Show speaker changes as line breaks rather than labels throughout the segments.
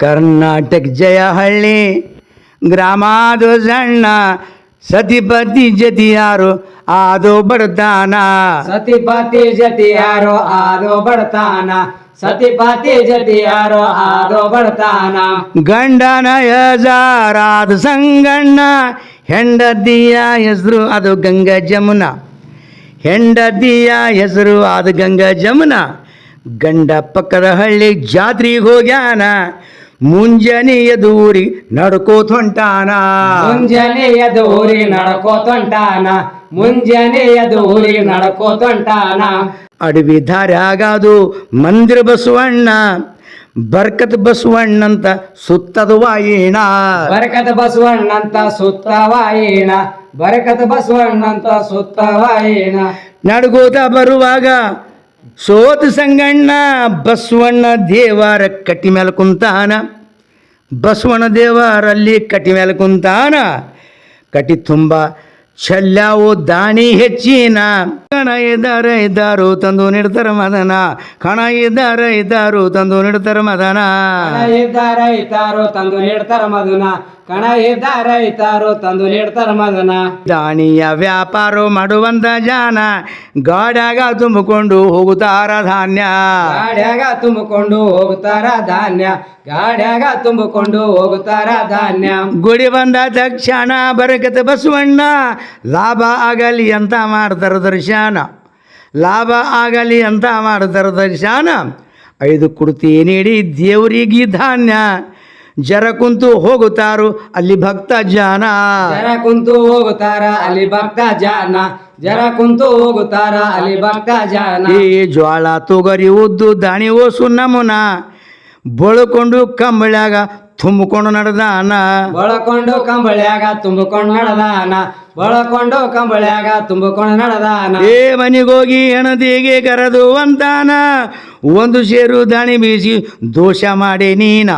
ಕರ್ನಾಟಕ ಜಯಹಳ್ಳಿ ಗ್ರಾಮಾದು ಸಣ್ಣ ಸತಿಪತಿ ಜತಿ ಯಾರು ಆದು ಬಡತಾನ.
ಸತಿಪತಿ ಜತಿ ಯಾರೋ ಆದೋ ಬಡತಾನ. ಸತಿಪತಿ ಜತಿ ಯಾರು ಆದೋ ಬಡತಾನ.
ಗಂಡನ ಯಜಾರಾದ ಸಂಗಣ್ಣ ಹೆಂಡತಿಯ ಹೆಸರು ಅದು ಗಂಗಾ ಜಮುನ. ಹೆಂಡತಿಯ ಹೆಸರು ಅದು ಗಂಗಾ ಜಮುನ. ಗಂಡ ಪಕ್ಕದ ಹಳ್ಳಿ ಜಾತ್ರೆಗೆ ಹೋಗ್ಯಾನ. ಮುಂಜಾನೆ ದೂರಿ ನಡ್ಕೋತ ಹೊಂಟಾನ
ದೂರಿ ನಡ್ಕೋತೊಂಟಾನ ಮುಂಜಾನೆ ದೂರಿ ನಡ್ಕೋತೊಂಟಾನ
ಅಡವಿ ದಾರ್ಯಾಗದು ಮಂದಿರ ಬಸವಣ್ಣ ಬರ್ಕತ್ ಬಸವಣ್ಣಂತ ಸುತ್ತದ ವಾಯಿಣ.
ಬರಕದ ಬಸವಣ್ಣಂತ ಸುತ್ತವಾಯಿಣ ಬರಕದ ಬಸವಣ್ಣಂತ ಸುತ್ತವಾಯಿಣ
ನಡ್ಗೋತ ಬರುವಾಗ ಸೋತ ಸಂಗಣ್ಣ ಬಸವಣ್ಣ ದೇವರ ಕಟ್ಟಿ ಮೇಲೆ ಕುಂತಾನ. ಬಸವಣ್ಣ ದೇವರಲ್ಲಿ ಕಟ್ಟಿ ಮೇಲೆ ಕುಂತಾನ. ಕಟಿ ತುಂಬ ಚೆಲ್ಲಾವು ದಾಣಿ ಹೆಚ್ಚಿನ. ಕಣ ಇದ್ದಾರ ಇದ್ದಾರು ತಂದು ನಿಡ್ತಾರ ಮದನ. ಕಣ ಇದ್ದಾರ ಇದ್ದಾರು ತಂದು ನಿಡ್ತಾರ ಮದನ.
ಇದ್ದಾರೆ ಇದ್ದಾರು ತಂದು ನೀಡ್ತಾರ ಮದನ. ಕಣ ಇದ್ದಾರೆ ಇದ್ದಾರು ತಂದು ನೀಡ್ತಾರ ಮದನ.
ದಾಣಿಯ ವ್ಯಾಪಾರ ಮಾಡುವಂತ ಜಾನ ಗಾಡ್ಯಾಗ ತುಂಬಿಕೊಂಡು ಹೋಗುತ್ತಾರ ಧಾನ್ಯ.
ಗಾಡ್ಯಾಗ ತುಂಬಿಕೊಂಡು ಹೋಗುತ್ತಾರ ಧಾನ್ಯ. ಗಾಡ್ಯಾಗ ತುಂಬಿಕೊಂಡು ಹೋಗುತ್ತಾರ ಧಾನ್ಯ.
ಗುಡಿ ಬಂದ ತಕ್ಷಣ ಬರಕತ ಬಸವಣ್ಣ ಲಾಭ ಆಗಲಿ ಅಂತ ಮಾಡ್ತಾರ ದರ್ಶನ. ಲಾಭ ಆಗಲಿ ಅಂತ ಮಾಡ್ತಾರೆ ದರ್ಶನ ಐದು ಕುಡ್ತಿ ನೀಡಿ ದೇವರಿಗೆ ಧಾನ್ಯ. ಜರ ಕುಂತು ಹೋಗುತ್ತಾರು ಅಲ್ಲಿ ಭಕ್ತ ಜಾನ.
ಜರ ಕುಂತು ಹೋಗುತ್ತಾರ ಅಲ್ಲಿ ಭಕ್ತ ಜಾನ. ಜರ ಕುಂತು ಹೋಗುತ್ತಾರ ಅಲ್ಲಿ ಭಕ್ತ ಜಾನ.
ಈ ಜ್ವಾಳ ತೊಗರಿ ಉದ್ದು ದಾಣಿ ಓಸು ನಮುನ ಬಳುಕೊಂಡು ಕಂಬಳ್ಯಾಗ ತುಂಬಿಕೊಂಡು ನಡೆದಾನ
ಬಳಕೊಂಡು ಕಂಬಳಿಯಾಗ ತುಂಬಿಕೊಂಡು ನಡೆದಾನ ಬಳಕೊಂಡು ಕಂಬಳಿಯಾಗ ತುಂಬಿಕೊಂಡು ನಡೆದಾನ
ಏ ಮನೆಗೋಗಿ ಹೆಣದಿಗೆ ಕರೆದು ಅಂತಾನ. ಒಂದು ಸೇರು ದಾಣಿ ಬೀಸಿ ದೋಷ ಮಾಡೆ ನೀನ.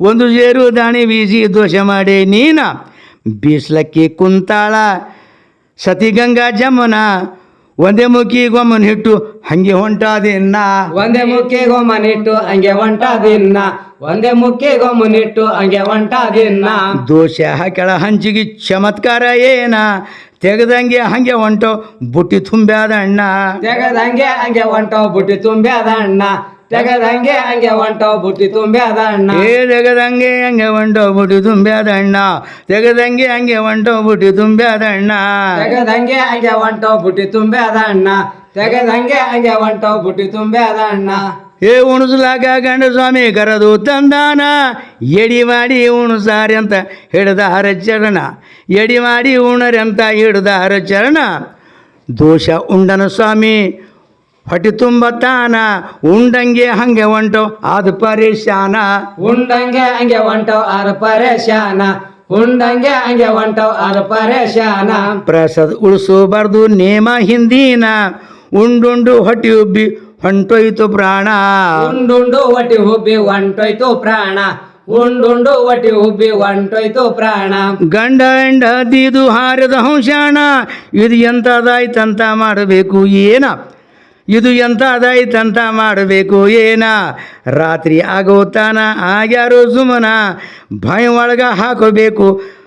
ಒಂದು ಸೇರು ದಾಣಿ ಬೀಸಿ ದೋಷ ಮಾಡಿ ನೀನ. ಬೀಸ್ಲಕ್ಕಿ ಕುಂತಾಳ. ಸತಿಗಂಗಾ ಜಮುನ. ಒಂದೇ ಮುಖಿ ಗೊಮ್ಮನ ಹಿಟ್ಟು ಹಂಗೆ ಹೊಂಟಾದಿನ್ನ.
ಒಂದೇ ಮುಖಿ ಗೊಮ್ಮನ್ ಹಿಟ್ಟು ಹಂಗೆ ಹೊಂಟಾದಿನ್ನ. ಒಂದೇ ಮುಖಿ ಗೊಮ್ಮನ್ ಹಿಟ್ಟು ಹಂಗೆ ಹೊಂಟಾದಿನ್ನ.
ದೋಷ ಹಾಕ್ಯಾಳ ಹಂಚಿಗೆ ಚಮತ್ಕಾರ ಏನ? ತೆಗದಂಗೆ ಹಂಗೆ ಹೊಂಟೋ ಬುಟ್ಟಿ ತುಂಬ್ಯಾದ ಅಣ್ಣ.
ತೆಗದಂಗೆ ಹಂಗೆ ಹೊಂಟೋ ಬುಟ್ಟಿ ತುಂಬ್ಯಾದ ಅಣ್ಣ. ತೆಗದಂಗೆ ಹಂಗೆ ಹೊಂಟೋ ಬುಟ್ಟಿ ತುಂಬ್ಯಾದ ಅಣ್ಣ.
ಏ ತಗದಂಗೆ ಹಂಗೆ ಹೊಂಟೋ ಬುಟ್ಟಿ ತುಂಬ್ಯಾದ ಅಣ್ಣ. ತೆಗೆದಂಗೆ ಹಂಗೆ ಹೊಂಟೋ ಬುಟ್ಟಿ ತುಂಬ್ಯಾದ ಅಣ್ಣ.
ತೆಗದಂಗೆ ಹಂಗೆ ಹೊಂಟೋ ಬುಟ್ಟಿ ತುಂಬ್ಯಾದ ಅಣ್ಣ. ತೆಗದಂಗೆ ಹಂಗೆ ಹೊಂಟೋ ಬುಟ್ಟಿ ತುಂಬ್ಯಾದ ಅಣ್ಣ.
ಏ ಉಣಸ್ಲಾಕ ಗಂಡ ಸ್ವಾಮಿ ಕರೆದು ತಂದಾನ. ಎಡಿ ಮಾಡಿ ಉಣಸಾರಿ ಅಂತ ಹಿಡ್ದ ಹರ ಚರಣ ಎಡಿ ಮಾಡಿ ಉಣರಿ ಅಂತ ಹಿಡ್ದ ಹರ ಚರಣ ದೋಷ ಉಂಡನ ಸ್ವಾಮಿ. ಹೊಟ್ಟೆ ತುಂಬತ್ತಾನ ಉಂಡಂಗೆ ಹಂಗೆ ಒಂಟೋ ಅದು ಪರೇಶಾನ.
ಉಂಡಂಗೆ ಹಂಗೆ ಒಂಟೋ ಅದು ಪರೇಶಾನ. ಉಂಡಂಗೆ ಹಂಗೆ ಒಂಟೋ ಅದು ಪರೇಶಾನ.
ಪ್ರಸಾದ ಉಳಿಸಬಾರ್ದು ನೇಮ ಹಿಂದಿನ. ಉಂಡುಂಡು ಹೊಟ್ಟೆ ಉಬ್ಬಿ ಹೊಂಟೋಯ್ತು ಪ್ರಾಣ.
ಉಂಡುಂಡು ಹೊಟ್ಟಿ ಉಬ್ಬಿ ಹೊಂಟೋಯ್ತು ಪ್ರಾಣ. ಉಂಡುಂಡು ಒಟ್ಟಿ ಉಬ್ಬಿ ಹೊಂಟೋಯ್ತು ಪ್ರಾಣ.
ಗಂಡ ಹೆಂಡ ಹದಿದು ಹಾರದ ಹಂಶಾಣ ಇದು ಎಂಥದಾಯ್ತಂತ ಮಾಡಬೇಕು ಏನ? ಇದು ಎಂಥದಾಯ್ತಂತ ಮಾಡಬೇಕು ಏನ? ರಾತ್ರಿ ಆಗೋತಾನ ಆಗ್ಯಾರೋ ಸುಮನ ಭಯ ಒಳಗ ಹಾಕಬೇಕು.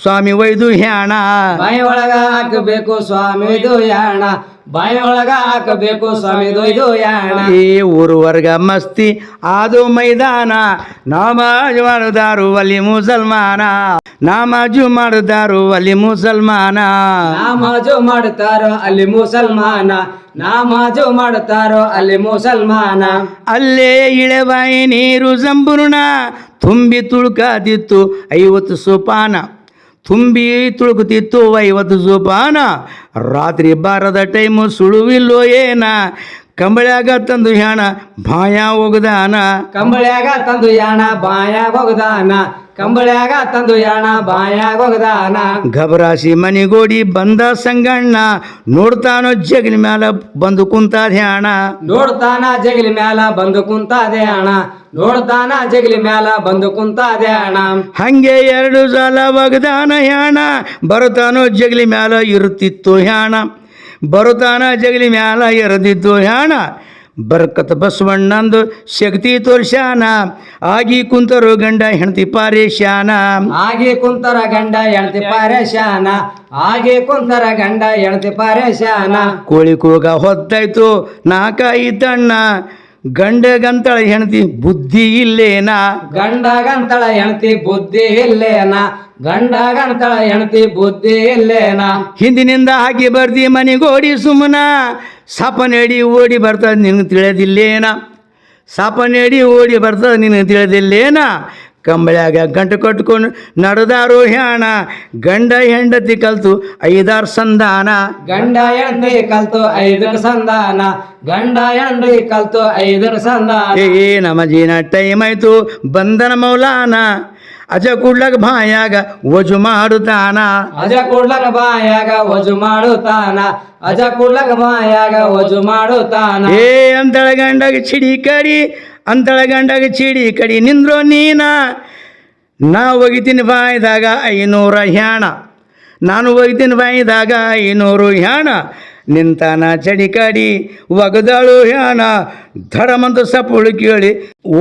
ಸ್ವಾಮಿ ಒಯ್ದು ಹ್ಯಾಣ.
ಬಾಯಿ ಒಳಗ ಹಾಕಬೇಕು ಸ್ವಾಮಿದು ಯಾಣ ಬಾಯಿ ಒಳಗ ಹಾಕಬೇಕು ಸ್ವಾಮಿದು ಇದು ಯಾಣ
ಈ ಊರುವರ್ಗ ಮಸ್ತಿ ಅದು ಮೈದಾನ. ನಮಾಜ್ ಮಾಡುದಾರು ಅಲ್ಲಿ ಮುಸಲ್ಮಾನ. ನಾಮಾಜು ಮಾಡುದಾರು ಅಲ್ಲಿ ಮುಸಲ್ಮಾನ.
ನಾಮಾಜು ಮಾಡುತ್ತಾರೋ ಅಲ್ಲಿ ಮುಸಲ್ಮಾನ. ನಾಮಾಜು ಮಾಡುತ್ತಾರೋ ಅಲ್ಲಿ ಮುಸಲ್ಮಾನ.
ಅಲ್ಲೇ ಇಳೆಬಾಯಿ ನೀರು ಸಂಪೂರ್ಣ ತುಂಬಿ ತುಳುಕಾದಿತ್ತು ಐವತ್ತು ಸೋಪಾನ. ತುಂಬಿ ತುಳುಕುತ್ತಿತ್ತು ಐವತ್ತು ಸೋಪಾನ ರಾತ್ರಿ ಬಾರದ ಟೈಮು ಸುಳುವಿಲ್ಲೋ ಏನ? ಕಂಬಳ್ಯಾಗ ತಂದು ಯಾಣ ಬಾಯ ಹೋಗದಾನ
ಕಂಬಳ್ಯಾಗ ತಂದು ಯಾಣ ಬಾಯ ಹೋಗದಾನ ಕಂಬಳ್ಯಾಗ ತಂದು ಯಾಣ ಬಾಯಾಗ ಹೋಗದಾನ
ಗಬರಾಸಿ ಮನಿಗೋಡಿ ಬಂದ ಸಂಗಣ್ಣ ನೋಡ್ತಾನೋ ಜಗಲಿ ಮ್ಯಾಲ ಬಂದು ಕುಂತ ಧ್ಯಾನ
ನೋಡ್ತಾನ ಜಗಲಿ ಮ್ಯಾಲ ಬಂದು ಕುಂತಾದೆ ಅಣ ನೋಡ್ತಾನ ಜಗಲಿ ಮ್ಯಾಲ ಬಂದು ಕುಂತಾದೆ ಅಣ
ಹಂಗೆ ಎರಡು ಸಲ ಒಗದಾನ ಯಾಣ ಬರುತ್ತಾನೋ ಜಗಲಿ ಮ್ಯಾಲ ಇರುತ್ತಿತ್ತು ಹ್ಯಾಣ. ಬರುತ್ತಾನ ಜಗಲಿ ಮ್ಯಾಲ ಎರದಿತ್ತು ಹ್ಯಾಣ? ಬರ್ಕತ್ ಬಸವಣ್ಣಂದು ಶಕ್ತಿ ತೋರ್ಸ್ಯಾನ. ಆಗಿ ಕುಂತರು ಗಂಡ ಹೆಂಡತಿ ಪಾರೇಶಾನ
ಆಗಿ ಕುಂತರ ಗಂಡ ಹೆಣತಿ ಪಾರೇಶಾನ ಆಗಿ ಕುಂತರ ಗಂಡ ಹೆಣತಿ ಪಾರೇಶಾನ
ಕೋಳಿ ಕೂಗ ಹೊತ್ತಾಯ್ತು ನಾಕಾಯಿ ತಣ್ಣ. ಗಂಡ ಹೆಣತಿ ಬುದ್ಧಿ ಇಲ್ಲೇನಾ?
ಗಂಡ ಹೆಣತಿ ಹೆಣ್ತಿ ಬುದ್ಧಿ ಇಲ್ಲೇನ? ಗಂಡ ಹೆಣತಿ ಬುದ್ಧಿ ಇಲ್ಲೇನ?
ಹಿಂದಿನಿಂದ ಹಾಕಿ ಬರ್ತಿ ಮನೆಗೋಡಿ ಸುಮ್ಮನ. ಸಪನೆಡಿ ಓಡಿ ಬರ್ತದ ನಿನಗೆ ತಿಳಿಯದಿಲ್ಲೇನಾ ಸಪನೆಡಿ ಓಡಿ ಬರ್ತದ ನಿನಗೆ ತಿಳಿದಿಲ್ಲೇನ? ಕಂಬಳ್ಯಾಗ ಗಂಟು ಕಟ್ಕೊಂಡು ನಡೆದಾರು ಹ್ಯಾಣ ಗಂಡ ಹೆಂಡತಿ ಕಲ್ತು ಐದಾರು ಸಂಧಾನ
ಗಂಡ ಹೆಂಡತಿ ಕಲ್ತು ಐದರ ಸಂಧಾನ ಗಂಡ ಹೆಂಡತಿ ಕಲ್ತು ಐದರ ಸಂಧಾನ
ಏ ನಮ್ಮ ಜೀನ ಟೈಮ್ ಆಯ್ತು ಬಂದನ ಮೌಲಾನ. ಅಜ ಕುಡ್ಲಕ್ ಬಾಯಾಗ ವಜು ಮಾಡುತ್ತಾನ.
ಅಜ ಕೂಡ್ಲಕ ಬಾಯಾಗ ವಜು ಮಾಡುತ್ತಾನ ಅಜ ಕೂಡ್ಲಕ ಬಾಯಾಗ ವಜು ಮಾಡುತ್ತಾನ.
ಏ ಅಂತಳ ಗಂಡಗ ಚಿಡಿ ಕಡಿ ಅಂತಳ ಗಂಡಗ ಚೀಡಿ ಕಡಿ ನಿಂದ್ರೋ ನೀನ? ನಾ ಒಗಿತೀನಿ ಬಾಯ್ದಾಗ ಐನೂರ ಹ್ಯಾಣ. ನಾನು ಒಗಿತೀನಿ ಬಾಯ್ದಾಗ ಐನೂರು ಹ್ಯಾಣ. ನಿಂತಾನ ಚಡಿ ಕಡಿ ಒಗದಳು ಹ್ಯಾಣ. ಧಡಮಂತ ಸಪ್ಪುಳು ಕೇಳಿ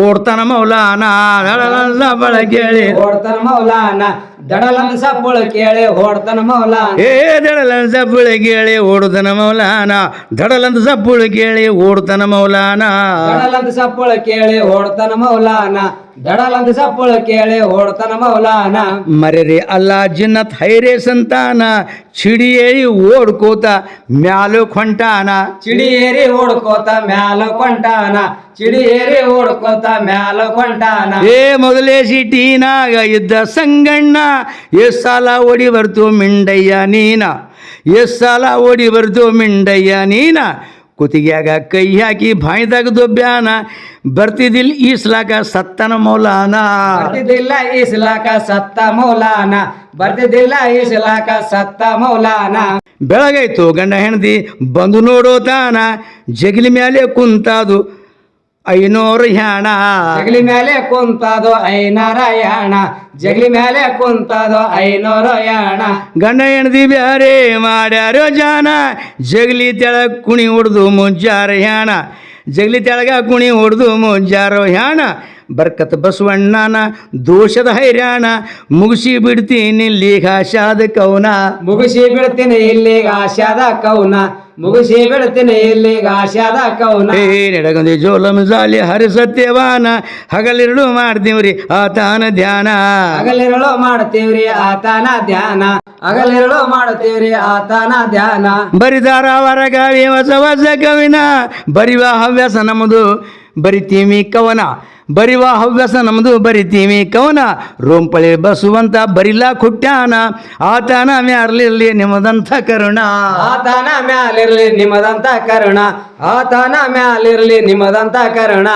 ಓಡ್ತಾನ ಮೌಲಾನ ಧಡಲಂದ ಸಪ್ಪಳ ಕೇಳಿ.
ಓಡ್ತಾನ ಮೌಲಾನ ದಡಲಂದ ಸಪ್ಪುಳ ಕೇಳಿ ಓಡ್ತಾನ ಮೌಲಾನ.
ಏ ದಡಲಂದ ಸಪ್ಪುಳು ಕೇಳಿ ಓಡ್ತಾನ ಮೌಲಾನ. ದಡಲಂತ ಸಪ್ಪುಳು ಕೇಳಿ ಓಡ್ತಾನ ಮೌಲಾನ.
ದಡಲಂದ ಸಪ್ಪಳ ಕೇಳಿ ಓಡ್ತಾನ ಮೌಲಾನ. ದಡಲಂದ ಸಪ್ಪಳ ಕೇಳಿ ಓಡ್ತಾನ ಮೌಲಾನ.
ಮರೆರೆ ಅಲ್ಲ ಜಿನ್ನತ್ ಹೈರೇ ಸಂತಾನ. ಚಿಡಿಯೇರಿ ಓಡ್ಕೋತ ಮ್ಯಾಲು ಕೊಂಟಾನ.
ಚಿಡಿ ಏರಿ ಓಡ್ಕೋತ ಮ್ಯಾಲು ಕೊಂಟಾನ. ಚಿಡಿ ಏರಿ ಓಡ್ಕೋತ ಮ್ಯಾಲ ಕೊಂಟಾನ.
ಏ ಮೊದಲೇ ಸಿಟಿನಾಗ ಇದ್ದ ಸಂಗಣ್ಣ ಎಸ್ ಸಾಲ ಓಡಿ ಬರ್ತು ಮಿಂಡಯ್ಯ ನೀನ? ಎಸ್ ಸಾಲ ಓಡಿ ಬರ್ತು ಮಿಂಡಯ್ಯ ನೀನ? ಕುತ್ತಿಗೆಯಾಗ ಕೈ ಹಾಕಿ ಬಾಯ್ದಾಗ ದೊಬ್ಬ್ಯಾನ ಬರ್ತಿದಿಲ್ ಈಸ್ಲಾಕ ಸತ್ತನ ಮೌಲಾನ.
ಬರ್ತಿದ್ದಿಲ್ಲ ಇಸ್ಲಾಕ ಸತ್ತ ಮೌಲಾನ. ಬರ್ತಿದ್ದಿಲ್ಲ ಇಸ್ಲಾಕ ಸತ್ತ ಮೌಲಾನ.
ಬೆಳಗಾಯ್ತು ಗಂಡ ಹೆಂಡತಿ ಬಂದು ನೋಡೋ ತಾನ ಜಗಲಿ ಮ್ಯಾಲೆ ಕುಂತಾದು ಐನೂರು ಹ್ಯಾಣ.
ಜಗಲಿ ಮೇಲೆ ಕುಂತದು ಯಾಣ ಜಗಲಿ ಮೇಲೆ ಕುಂತಾದು ಐನೂರು ಯಾಣ
ಗಂಡ ಹೆಣದಿ ಬ್ಯಾರೆ ಮಾಡ್ಯಾರೋ ಜಾನ ಜಗಲಿ ತೆಳ ಕುಣಿ ಹೊಡೆದು ಮುಂಜಾರ ಹ್ಯಾಣ. ಜಗಲಿ ತೆಳಗ ಕುಣಿ ಹೊಡೆದು ಮುಂಜಾರೋ ಹ್ಯಾಣ. ಬರ್ಕತ್ ಬಸವಣ್ಣನ ದೋಷದ ಹೈರಾಣ. ಮುಗಿಸಿ ಬಿಡ್ತೀನಿ ಲೇಖಾಶಾದ ಕೌನ.
ಮುಗಿಸಿ ಬಿಡ್ತೀನಿ ಇಲ್ಲಿ ಆಶಾದ ಕೌನ. ಮುಗಿಸಿ ಬಿಡ್ತೀನಿ ಇಲ್ಲಿ ಆಶಾದ ಕೌನ.
ಏ ನಡಗಂದಿ ಜೋಲಂ ಜಾಲಿ ಹರಿ ಸತ್ಯವಾನ ಹಗಲಿರುಳು ಮಾಡ್ತೀವ್ರಿ ಆತಾನ ಧ್ಯಾನ.
ಹಗಲಿರುಳು ಮಾಡ್ತೀವ್ರಿ ಆತನ ಧ್ಯಾನ. ಹಗಲಿರುಳು ಮಾಡ್ತೀವ್ರಿ ಆತನ ಧ್ಯಾನ.
ಬರಿದಾರ ಹೊರಗಾವಿ ಹೊಸ ಹೊಸ ಕವಿನ. ಬರಿವ ಹವ್ಯಾಸ ನಮ್ಮದು. ಬರಿತೀವಿ ಕವನ. ಬರಿವ ಹವ್ಯಾಸ ನಮ್ಮದು ಬರಿತೀವಿ ಕವನ. ರೋಂಪಳೆ ಬಸುವಂತ ಬರಿಲ ಕುಟ್ಯಾನ. ಆತನ ಮ್ಯಾಲಿರ್ಲಿ ನಿಮ್ಮದಂಥ ಕರುಣ.
ಆತನ ಮ್ಯಾಲಿರ್ಲಿ ನಿಮ್ಮದಂತ ಕರುಣ. ಆತನ ಮ್ಯಾಲಿರ್ಲಿ ನಿಮ್ಮದಂತ ಕರುಣ.